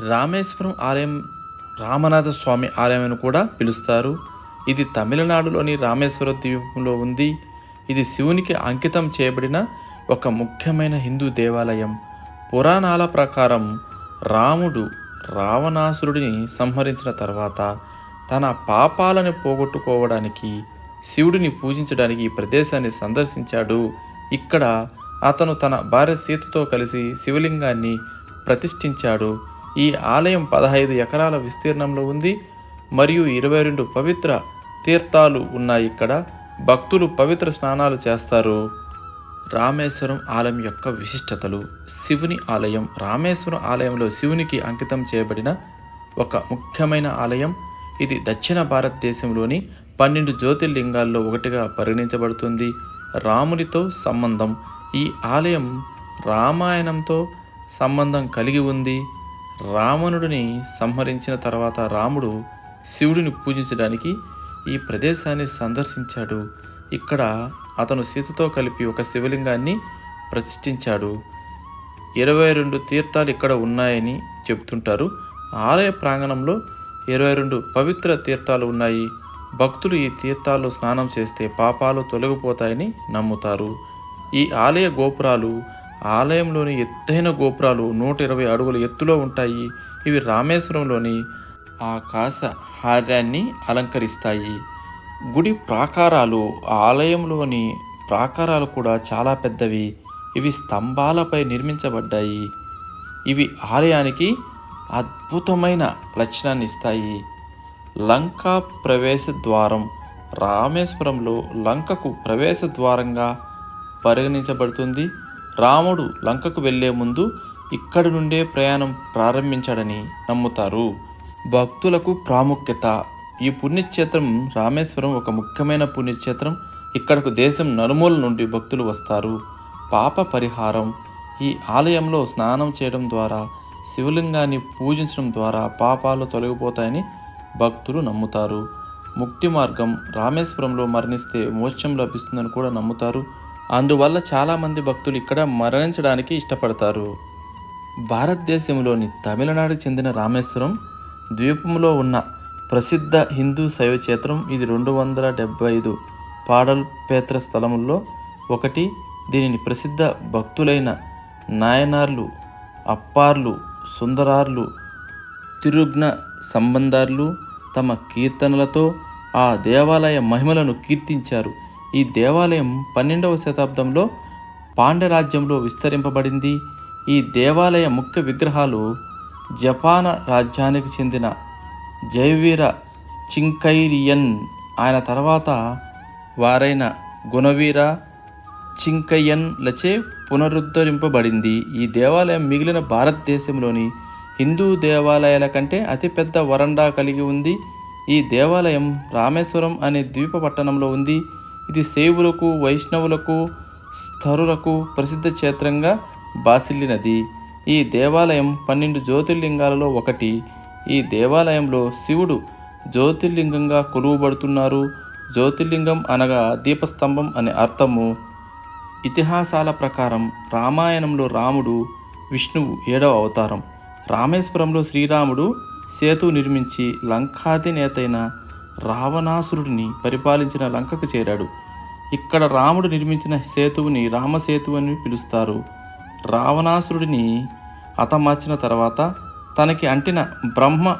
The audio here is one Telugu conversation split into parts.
రామేశ్వరం ఆలయం రామనాథ స్వామి ఆలయం అని కూడా పిలుస్తారు. ఇది తమిళనాడులోని రామేశ్వర ద్వీపంలో ఉంది. ఇది శివునికి అంకితం చేయబడిన ఒక ముఖ్యమైన హిందూ దేవాలయం. పురాణాల ప్రకారం రాముడు రావణాసురుడిని సంహరించిన తర్వాత తన పాపాలను పోగొట్టుకోవడానికి శివుడిని పూజించడానికి ఈ ప్రదేశాన్ని సందర్శించాడు. ఇక్కడ అతను తన భార్య సీతతో కలిసి శివలింగాన్ని ప్రతిష్ఠించాడు. ఈ ఆలయం పదహైదు ఎకరాల విస్తీర్ణంలో ఉంది. మరియు ఇరవై రెండు పవిత్ర తీర్థాలు ఉన్నాయి ఇక్కడ. భక్తులు పవిత్ర స్నానాలు చేస్తారు. రామేశ్వరం ఆలయం యొక్క విశిష్టతలు. శివుని ఆలయం. రామేశ్వరం ఆలయంలో శివునికి అంకితం చేయబడిన ఒక ముఖ్యమైన ఆలయం. ఇది దక్షిణ భారతదేశంలోని పన్నెండు జ్యోతిర్లింగాల్లో ఒకటిగా పరిగణించబడుతుంది. రామునితో సంబంధం. ఈ ఆలయం రామాయణంతో సంబంధం కలిగి ఉంది. రావణుడిని సంహరించిన తర్వాత రాముడు శివుడిని పూజించడానికి ఈ ప్రదేశాన్ని సందర్శించాడు. ఇక్కడ అతను సీతతో కలిపి ఒక శివలింగాన్ని ప్రతిష్ఠించాడు. ఇరవై రెండు తీర్థాలు ఇక్కడ ఉన్నాయని చెబుతుంటారు. ఆలయ ప్రాంగణంలో ఇరవై రెండు పవిత్ర తీర్థాలు ఉన్నాయి. భక్తులు ఈ తీర్థాల్లో స్నానం చేస్తే పాపాలు తొలగిపోతాయని నమ్ముతారు. ఈ ఆలయ గోపురాలు ఆలయంలోని ఎత్తైన గోపురాలు నూట ఇరవై అడుగుల ఎత్తులో ఉంటాయి. ఇవి రామేశ్వరంలోని ఆకాశ హార్యాన్ని అలంకరిస్తాయి. గుడి ప్రాకారాలు ఆలయంలోని ప్రాకారాలు కూడా చాలా పెద్దవి. ఇవి స్తంభాలపై నిర్మించబడ్డాయి. ఇవి ఆలయానికి అద్భుతమైన లక్షణాన్ని ఇస్తాయి. లంకా ప్రవేశ ద్వారం రామేశ్వరంలో లంకకు ప్రవేశ ద్వారంగా పరిగణించబడుతుంది. రాముడు లంకకు వెళ్ళే ముందు ఇక్కడి నుండే ప్రయాణం ప్రారంభించాడని నమ్ముతారు. భక్తులకు ప్రాముఖ్యత. ఈ పుణ్యక్షేత్రం రామేశ్వరం ఒక ముఖ్యమైన పుణ్యక్షేత్రం. ఇక్కడకు దేశం నలుమూల నుండి భక్తులు వస్తారు. పాప పరిహారం. ఈ ఆలయంలో స్నానం చేయడం ద్వారా శివలింగాన్ని పూజించడం ద్వారా పాపాలు తొలగిపోతాయని భక్తులు నమ్ముతారు. ముక్తి మార్గం రామేశ్వరంలో మరణిస్తే మోక్షం లభిస్తుందని కూడా నమ్ముతారు. అందువల్ల చాలామంది భక్తులు ఇక్కడ మరణించడానికి ఇష్టపడతారు. భారతదేశంలోని తమిళనాడుకు చెందిన రామేశ్వరం ద్వీపంలో ఉన్న ప్రసిద్ధ హిందూ శైవ క్షేత్రం ఇది రెండు వందల డెబ్బై ఐదు పాడల్ పేత్ర స్థలముల్లో ఒకటి. దీనిని ప్రసిద్ధ భక్తులైన నాయనార్లు అప్పార్లు సుందరార్లు తిరుగ్న సంబంధార్లు తమ కీర్తనలతో ఆ దేవాలయ మహిమలను కీర్తించారు. ఈ దేవాలయం పన్నెండవ శతాబ్దంలో పాండ్యరాజ్యంలో విస్తరింపబడింది. ఈ దేవాలయ ముఖ్య విగ్రహాలు జపాన రాజ్యానికి చెందిన జైవీర చింకైరియన్. ఆయన తర్వాత వారైన గుణవీర చింకయ్యన్లచే పునరుద్ధరింపబడింది. ఈ దేవాలయం మిగిలిన భారతదేశంలోని హిందూ దేవాలయాల కంటే అతిపెద్ద వరండా కలిగి ఉంది. ఈ దేవాలయం రామేశ్వరం అనే ద్వీప పట్టణంలో ఉంది. ఇది శైవులకు వైష్ణవులకు స్థరులకు ప్రసిద్ధ క్షేత్రంగా బాసిల్లినది. ఈ దేవాలయం పన్నెండు జ్యోతిర్లింగాలలో ఒకటి. ఈ దేవాలయంలో శివుడు జ్యోతిర్లింగంగా కొలువబడుతున్నారు. జ్యోతిర్లింగం అనగా దీపస్తంభం అనే అర్థము. ఇతిహాసాల ప్రకారం రామాయణంలో రాముడు విష్ణువు ఏడవ అవతారం. రామేశ్వరంలో శ్రీరాముడు సేతు నిర్మించి లంకాధినేతైన రావణాసురుడిని పరిపాలించిన లంకకు చేరాడు. ఇక్కడ రాముడు నిర్మించిన సేతువుని రామసేతు అని పిలుస్తారు. రావణాసురుడిని హతమార్చిన తర్వాత తనకి అంటిన బ్రహ్మ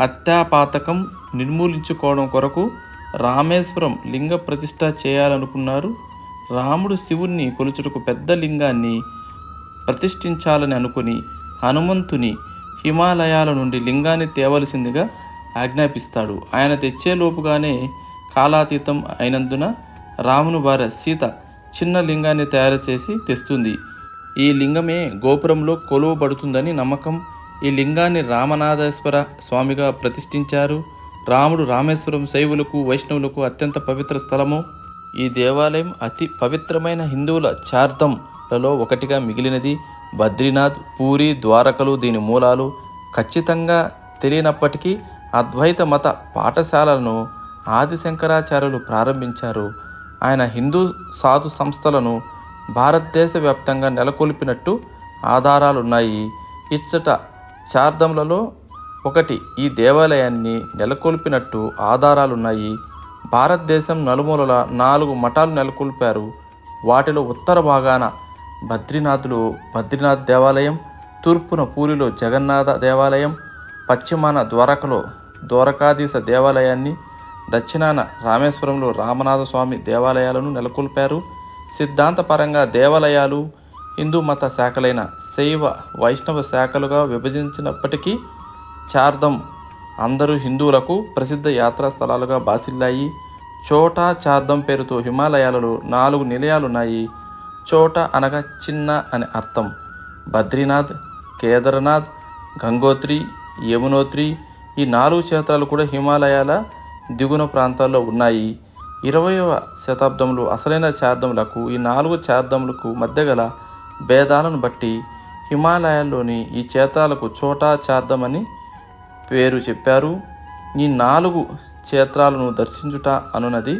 హత్యాపాతకం నిర్మూలించుకోవడం కొరకు రామేశ్వరం లింగ ప్రతిష్ఠ చేయాలనుకున్నారు. రాముడు శివుణ్ణి కొలుచుటకు పెద్ద లింగాన్ని ప్రతిష్ఠించాలని అనుకుని హనుమంతుని హిమాలయాల నుండి లింగాన్ని తేవలసిందిగా ఆజ్ఞాపిస్తాడు. ఆయన తెచ్చేలోపుగానే కాలాతీతం అయినందున రామును భార్య సీత చిన్న లింగాన్ని తయారు చేసి తెస్తుంది. ఈ లింగమే గోపురంలో కొలువబడుతుందని నమ్మకం. ఈ లింగాన్ని రామనాథేశ్వర స్వామిగా ప్రతిష్ఠించారు. రాముడు రామేశ్వరం శైవులకు వైష్ణవులకు అత్యంత పవిత్ర స్థలము. ఈ దేవాలయం అతి పవిత్రమైన హిందువుల చార్థంలలో ఒకటిగా మిగిలినది. బద్రీనాథ్ పూరి ద్వారకలు దీని మూలాలు. ఖచ్చితంగా తెలియనప్పటికీ అద్వైత మత పాఠశాలను ఆదిశంకరాచార్యులు ప్రారంభించారు. ఆయన హిందూ సాధు సంస్థలను భారతదేశ వ్యాప్తంగా నెలకొల్పినట్టు ఆధారాలున్నాయి. ఇచ్చట చార్ధములలో ఒకటి ఈ దేవాలయాన్ని నెలకొల్పినట్టు ఆధారాలున్నాయి. భారతదేశం నలుమూలల నాలుగు మఠాలు నెలకొల్పారు. వాటిలో ఉత్తర భాగాన బద్రీనాథులు బద్రీనాథ్ దేవాలయం తూర్పున పూరిలో జగన్నాథ దేవాలయం పశ్చిమాన ద్వారకలో ద్వారకాధీశ దేవాలయాన్ని దక్షిణాన రామేశ్వరంలో రామనాథ స్వామి దేవాలయాలను నెలకొల్పారు. సిద్ధాంతపరంగా దేవాలయాలు హిందూ మత శాఖలైన శైవ వైష్ణవ శాఖలుగా విభజించినప్పటికీ చార్ధం అందరూ హిందువులకు ప్రసిద్ధ యాత్రా స్థలాలుగా బాసిల్లాయి. చోటా చార్ధం పేరుతో హిమాలయాలలో నాలుగు నిలయాలున్నాయి. చోట అనగా చిన్న అని అర్థం. బద్రీనాథ్ కేదార్నాథ్ గంగోత్రి యమునోత్రి ఈ నాలుగు క్షేత్రాలు కూడా హిమాలయాల దిగున ప్రాంతాల్లో ఉన్నాయి. ఇరవయవ శతాబ్దంలో అసలైన చార్ధములకు ఈ నాలుగు చార్ధములకు మధ్య గల భేదాలను బట్టి హిమాలయాల్లోని ఈ క్షేత్రాలకు చోటా చార్ధం అని పేరు చెప్పారు. ఈ నాలుగు క్షేత్రాలను దర్శించుట అనున్నది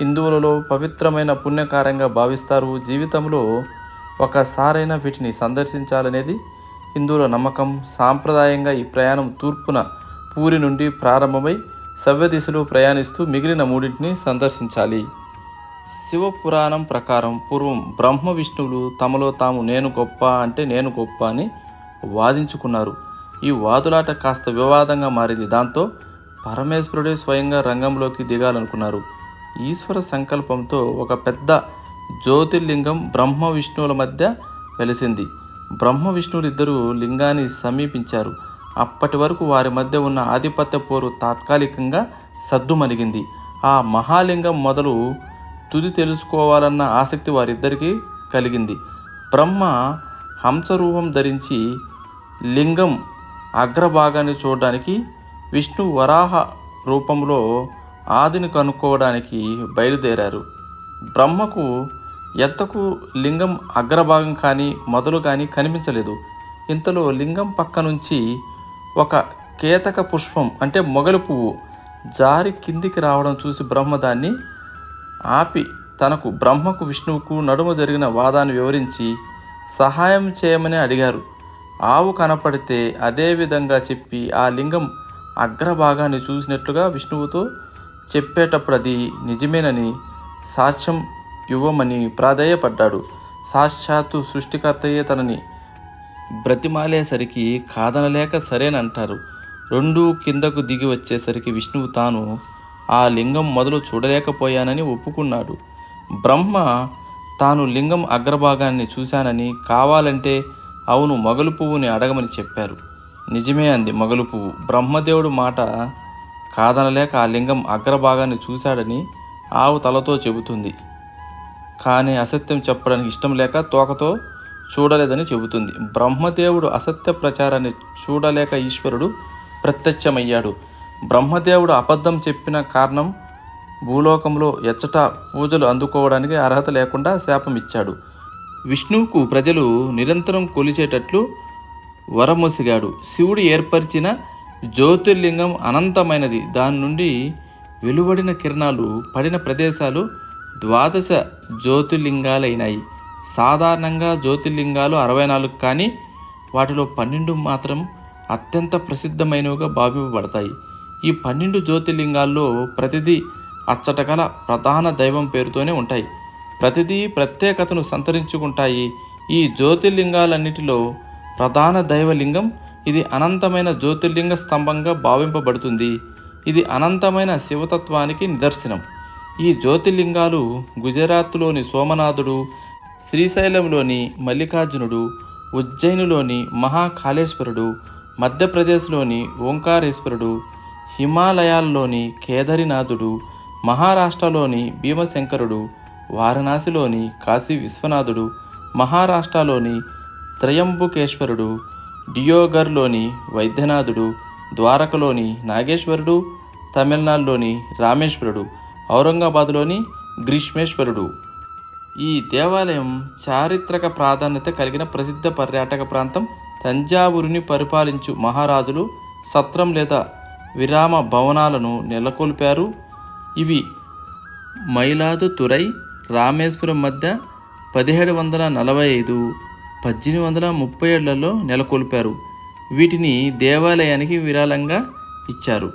హిందువులలో పవిత్రమైన పుణ్యకార్యంగా భావిస్తారు. జీవితంలో ఒకసారైనా వీటిని సందర్శించాలనేది హిందువుల నమ్మకం. సాంప్రదాయంగా ఈ ప్రయాణం తూర్పున పూరి నుండి ప్రారంభమై సవ్య దిశలో ప్రయాణిస్తూ మిగిలిన మూడింటిని సందర్శించాలి. శివపురాణం ప్రకారం పూర్వం బ్రహ్మ విష్ణువులు తమలో తాము నేను గొప్ప అంటే నేను గొప్ప అని వాదించుకున్నారు. ఈ వాదులాట కాస్త వివాదంగా మారింది. దాంతో పరమేశ్వరుడే స్వయంగా రంగంలోకి దిగాలనుకున్నారు. ఈశ్వర సంకల్పంతో ఒక పెద్ద జ్యోతిర్లింగం బ్రహ్మ విష్ణువుల మధ్య వెలిసింది. బ్రహ్మ విష్ణువులిద్దరూ లింగాన్ని సమీపించారు. అప్పటి వరకు వారి మధ్య ఉన్న ఆధిపత్య పోరు తాత్కాలికంగా సద్దుమణిగింది. ఆ మహాలింగం మొదలు తుది తెలుసుకోవాలన్న ఆసక్తి వారిద్దరికీ కలిగింది. బ్రహ్మ హంసరూపం ధరించి లింగం అగ్రభాగాన్ని చూడడానికి విష్ణు వరాహ రూపంలో ఆదిని కనుక్కోవడానికి బయలుదేరారు. బ్రహ్మకు ఎత్తకు లింగం అగ్రభాగం కానీ మొదలు కానీ కనిపించలేదు. ఇంతలో లింగం పక్క నుంచి ఒక కేతక పుష్పం అంటే మొగలు పువ్వు జారి కిందికి రావడం చూసి బ్రహ్మ దాన్ని ఆపి తనకు బ్రహ్మకు విష్ణువుకు నడుమ జరిగిన వాదాన్ని వివరించి సహాయం చేయమని అడిగారు. ఆవు కనపడితే అదే విధంగా చెప్పి ఆ లింగం అగ్రభాగాన్ని చూసినట్లుగా విష్ణువుతో చెప్పేటప్పుడు అది నిజమేనని సాక్ష్యం ఇవ్వమని ప్రాధేయపడ్డాడు. సాక్షాత్తు సృష్టికర్తయే తనని బ్రతిమాలేసరికి కాదనలేక సరేనంటారు. రెండు కిందకు దిగి వచ్చేసరికి విష్ణువు తాను ఆ లింగం మొదలు చూడలేకపోయానని ఒప్పుకున్నాడు. బ్రహ్మ తాను లింగం అగ్రభాగాన్ని చూశానని కావాలంటే అవును మొగలు పువ్వుని అడగమని చెప్పారు. నిజమే అంది మొగలు పువ్వు. బ్రహ్మదేవుడు మాట కాదనలేక ఆ లింగం అగ్రభాగాన్ని చూశాడని ఆవు తలతో చెబుతుంది. కానీ అసత్యం చెప్పడానికి ఇష్టం లేక తోకతో చూడలేదని చెబుతుంది. బ్రహ్మదేవుడు అసత్య ప్రచారాన్ని చూడలేక ఈశ్వరుడు ప్రత్యక్షమయ్యాడు. బ్రహ్మదేవుడు అబద్ధం చెప్పిన కారణం భూలోకంలో ఎచ్చట పూజలు అందుకోవడానికి అర్హత లేకుండా శాపం ఇచ్చాడు విష్ణువుకు ప్రజలు నిరంతరం కొలిచేటట్లు వరమొసిగాడు. శివుడు ఏర్పరిచిన జ్యోతిర్లింగం అనంతమైనది. దాని నుండి వెలువడిన కిరణాలు పడిన ప్రదేశాలు ద్వాదశ జ్యోతిర్లింగాలైనాయి. సాధారణంగా జ్యోతిర్లింగాలు అరవై నాలుగు కానీ వాటిలో పన్నెండు మాత్రం అత్యంత ప్రసిద్ధమైనవిగా భావింపబడతాయి. ఈ పన్నెండు జ్యోతిర్లింగాల్లో ప్రతిదీ అచ్చటగల ప్రధాన దైవం పేరుతోనే ఉంటాయి. ప్రతిదీ ప్రత్యేకతను సంతరించుకుంటాయి. ఈ జ్యోతిర్లింగాలన్నిటిలో ప్రధాన దైవలింగం ఇది అనంతమైన జ్యోతిర్లింగ స్తంభంగా భావింపబడుతుంది. ఇది అనంతమైన శివతత్వానికి నిదర్శనం. ఈ జ్యోతిర్లింగాలు గుజరాత్లోని సోమనాథుడు శ్రీశైలంలోని మల్లికార్జునుడు ఉజ్జయినిలోని మహాకాళేశ్వరుడు మధ్యప్రదేశ్లోని ఓంకారేశ్వరుడు హిమాలయాల్లోని కేదారినాథుడు మహారాష్ట్రలోని భీమశంకరుడు వారణాసిలోని కాశీ విశ్వనాథుడు మహారాష్ట్రలోని త్రయంబుకేశ్వరుడు డియోగర్లోని వైద్యనాథుడు ద్వారకలోని నాగేశ్వరుడు తమిళనాడులోని రామేశ్వరుడు ఔరంగాబాద్లోని గ్రీష్మేశ్వరుడు. ఈ దేవాలయం చారిత్రక ప్రాధాన్యత కలిగిన ప్రసిద్ధ పర్యాటక ప్రాంతం. తంజావూరుని పరిపాలించు మహారాజులు సత్రం లేదా విరామ భవనాలను నెలకొల్పారు. ఇవి మైలాదుతురై రామేశ్వరం మధ్య పదిహేడు వందల నలభై ఐదు పద్దెనిమిది వందల ముప్పై ఏళ్ళలో నెలకొల్పారు. వీటిని దేవాలయానికి విరాళంగా ఇచ్చారు.